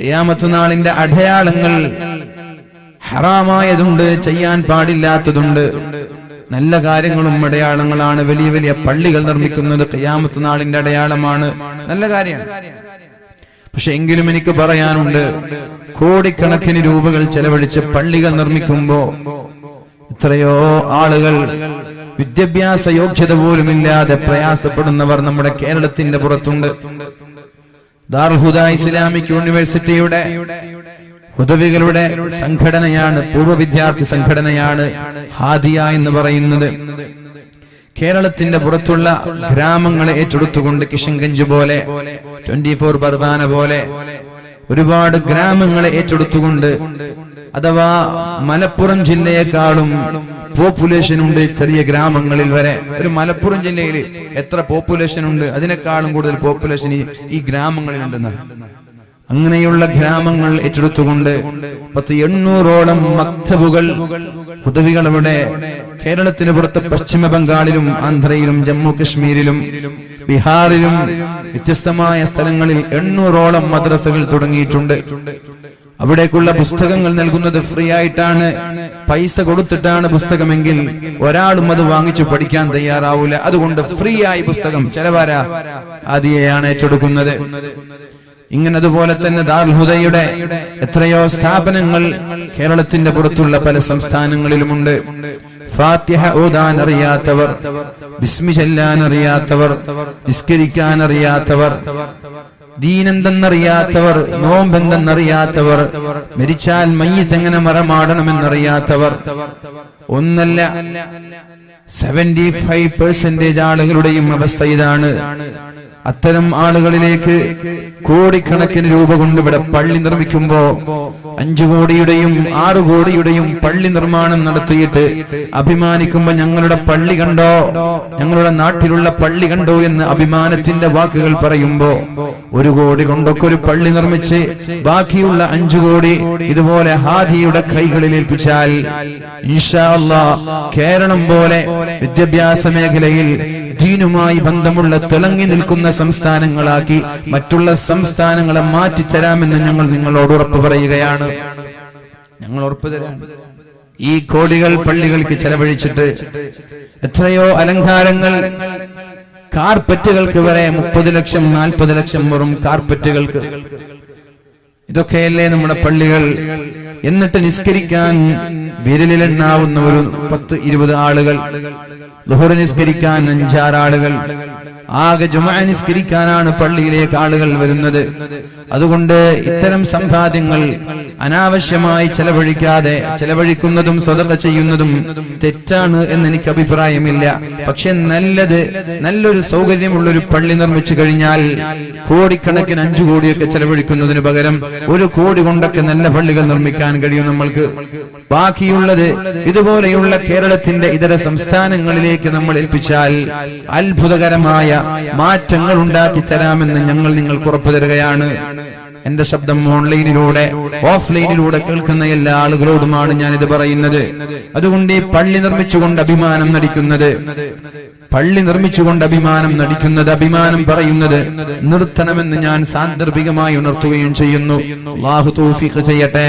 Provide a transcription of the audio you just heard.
ഖിയാമത്ത് നാളിന്റെ അടയാളങ്ങൾ ഹറാമായതുണ്ട് ചെയ്യാൻ പാടില്ലാത്തതുണ്ട്. നല്ല കാര്യങ്ങളും അടയാളങ്ങളാണ്. വലിയ വലിയ പള്ളികൾ നിർമ്മിക്കുന്നത് ഖിയാമത്ത് നാളിന്റെ അടയാളമാണ്. നല്ല കാര്യമാണ്. പക്ഷെ എങ്കിലും എനിക്ക് പറയാനുണ്ട് കോടിക്കണക്കിന് രൂപകൾ ചെലവഴിച്ച് പള്ളികൾ നിർമ്മിക്കുമ്പോ എത്രയോ ആളുകൾ വിദ്യാഭ്യാസ യോഗ്യത പോലുമില്ലാതെ പ്രയാസപ്പെടുന്നവർ നമ്മുടെ കേരളത്തിന്റെ പുറത്തുണ്ട്. ദാർഹുദ ഇസ്ലാമിക് യൂണിവേഴ്സിറ്റിയുടെ ഹുദവികളുടെ സംഘടനയാണ് പൂർവ വിദ്യാർത്ഥി സംഘടനയാണ് ഹാദിയ എന്ന് പറയുന്നത്. കേരളത്തിന്റെ പുറത്തുള്ള ഗ്രാമങ്ങളെ ഏറ്റെടുത്തുകൊണ്ട് കിഷൻഗഞ്ച് പോലെ ട്വന്റി ഫോർ ബർബാന പോലെ ഒരുപാട് ഗ്രാമങ്ങളെ ഏറ്റെടുത്തുകൊണ്ട് അഥവാ മലപ്പുറം ജില്ലയെക്കാളും പോപ്പുലേഷൻ ഉണ്ട് ചെറിയ ഗ്രാമങ്ങളിൽ വരെ. ഒരു മലപ്പുറം ജില്ലയിൽ എത്ര പോപ്പുലേഷൻ ഉണ്ട് അതിനേക്കാളും കൂടുതൽ പോപ്പുലേഷൻ ഈ- ഈ ഗ്രാമങ്ങളിലുണ്ടെന്നാണ് അങ്ങനെയുള്ള ഗ്രാമങ്ങൾ ഏറ്റെടുത്തുകൊണ്ട് പത്ത് എണ്ണൂറോളം മക്തബുകൾ ഉദവികൾ അവിടെ കേരളത്തിന് പുറത്ത് പശ്ചിമ ബംഗാളിലും ആന്ധ്രയിലും ജമ്മു കശ്മീരിലും ബീഹാറിലും വ്യത്യസ്തമായ സ്ഥലങ്ങളിൽ എണ്ണൂറോളം മദ്രസകൾ തുടങ്ങിയിട്ടുണ്ട്. അവിടേക്കുള്ള പുസ്തകങ്ങൾ നൽകുന്നത് ഫ്രീ ആയിട്ടാണ്. പൈസ കൊടുത്തിട്ടാണ് പുസ്തകമെങ്കിൽ ഒരാളും അത് വാങ്ങിച്ചു പഠിക്കാൻ തയ്യാറാവൂല. അതുകൊണ്ട് ഫ്രീ ആയി പുസ്തകം ചെലവാര. ആദിയെയാണ് ഏറ്റെടുക്കുന്നത്. ഇങ്ങനെ അതുപോലെ തന്നെ ദാർഹുദയുടെ എത്രയോ സ്ഥാപനങ്ങൾ കേരളത്തിന്റെ പുറത്തുള്ള പല സംസ്ഥാനങ്ങളിലുമുണ്ട്. ഫാത്തിഹ ഓതാൻ അറിയാത്തവർ ബിസ്മി ചെല്ലാൻ അറിയാത്തവർ നിസ്കരിക്കാൻ അറിയാത്തവർ ദീനെന്തെന്നറിയാത്തവർ നോമ്പെന്തെന്നറിയാത്തവർ മരിച്ചാൽ മയ്യത്തെങ്ങനെ മറമാടണമെന്നറിയാത്തവർ. ഒന്നല്ല സെവന്റി ഫൈവ് പെർസെന്റേജ് ആളുകളുടെയും അവസ്ഥ ഇതാണ്. അത്തരം ആളുകളിലേക്ക് കോടിക്കണക്കിന് രൂപ കൊണ്ട് ഇവിടെ പള്ളി നിർമ്മിക്കുമ്പോ അഞ്ചു കോടിയുടെയും ആറു കോടിയുടെയും പള്ളി നിർമ്മാണം നടത്തിയിട്ട് അഭിമാനിക്കുമ്പോ ഞങ്ങളുടെ പള്ളി കണ്ടോ? ഞങ്ങളുടെ നാട്ടിലുള്ള പള്ളി കണ്ടോ എന്ന് അഭിമാനത്തിന്റെ വാക്കുകൾ പറയുമ്പോ ഒരു കോടി കൊണ്ടൊക്കെ ഒരു പള്ളി നിർമ്മിച്ച് ബാക്കിയുള്ള അഞ്ചു കോടി ഇതുപോലെ ഹാദിയുടെ കൈകളിൽ ഏൽപ്പിച്ചാൽ കേരളം പോലെ വിദ്യാഭ്യാസ മേഖലയിൽ ദീനുമായി ബന്ധമുള്ള തിളങ്ങി നിൽക്കുന്ന സംസ്ഥാനങ്ങളാക്കി മറ്റുള്ള സംസ്ഥാനങ്ങളെ മാറ്റി തരാമെന്ന് ഞങ്ങൾ നിങ്ങളോട് ഉറപ്പ് പറയുകയാണ്. ഞങ്ങൾ ഉറപ്പ് തരാം ഈ കോടികൾ പള്ളികൾക്ക് ചെലവഴിച്ചിട്ട് എത്രയോ അലങ്കാരങ്ങൾ കാർപ്പറ്റുകൾക്ക് വരെ മുപ്പത് ലക്ഷം നാൽപ്പത് ലക്ഷം വെറും കാർപ്പറ്റുകൾക്ക്. ഇതൊക്കെയല്ലേ നമ്മുടെ പള്ളികൾ എന്നിട്ട് നിസ്കരിക്കാൻ വിരലിലെണ്ണാവുന്ന ഒരു പത്ത് ഇരുപത് ആളുകൾ ലുഹുർ നിസ്കരിക്കാൻ അഞ്ചാറ് ആളുകൾ ആകെ ജുമാ നിസ്കരിക്കാനാണ് പള്ളിയിലേക്ക് ആളുകൾ വരുന്നത്. അതുകൊണ്ട് ഇത്തരം സമ്പാദ്യങ്ങൾ അനാവശ്യമായി ചെലവഴിക്കാതെ ചെലവഴിക്കുന്നതും സ്വതക്ക ചെയ്യുന്നതും തെറ്റാണ് എന്ന് എനിക്ക് അഭിപ്രായമില്ല. പക്ഷെ നല്ലത് നല്ലൊരു സൗകര്യമുള്ള ഒരു പള്ളി നിർമ്മിച്ചു കഴിഞ്ഞാൽ കോടിക്കണക്കിന് അഞ്ചു കോടിയൊക്കെ ചെലവഴിക്കുന്നതിന് പകരം ഒരു കോടി കൊണ്ടൊക്കെ നല്ല പള്ളികൾ നിർമ്മിക്കാൻ കഴിയും നമ്മൾക്ക്. ബാക്കിയുള്ളത് ഇതുപോലെയുള്ള കേരളത്തിന്റെ ഇതര സംസ്ഥാനങ്ങളിലേക്ക് നമ്മൾ ഏൽപ്പിച്ചാൽ അത്ഭുതകരമായ മാറ്റങ്ങൾ ഉണ്ടാക്കി തരാമെന്ന് ഞങ്ങൾ നിങ്ങൾക്ക് ഉറപ്പു തരികയാണ് എന്റെ ശബ്ദം ഓൺലൈനിലൂടെ ഓഫ്ലൈനിലൂടെ കേൾക്കുന്ന എല്ലാ ആളുകളോടുമാണ് ഞാൻ ഇത് പറയുന്നത്. അതുകൊണ്ട് ഈ പള്ളി നിർമ്മിച്ചുകൊണ്ട് അഭിമാനം നടിക്കുന്നത് പള്ളി നിർമ്മിച്ചുകൊണ്ട് അഭിമാനം നടിക്കുന്നത് അഭിമാനം പറയുന്നത് നിർത്തണമെന്ന് ഞാൻ സാന്ദർഭികമായി ഉണർത്തുകയും ചെയ്യുന്നു. ചെയ്യട്ടെ.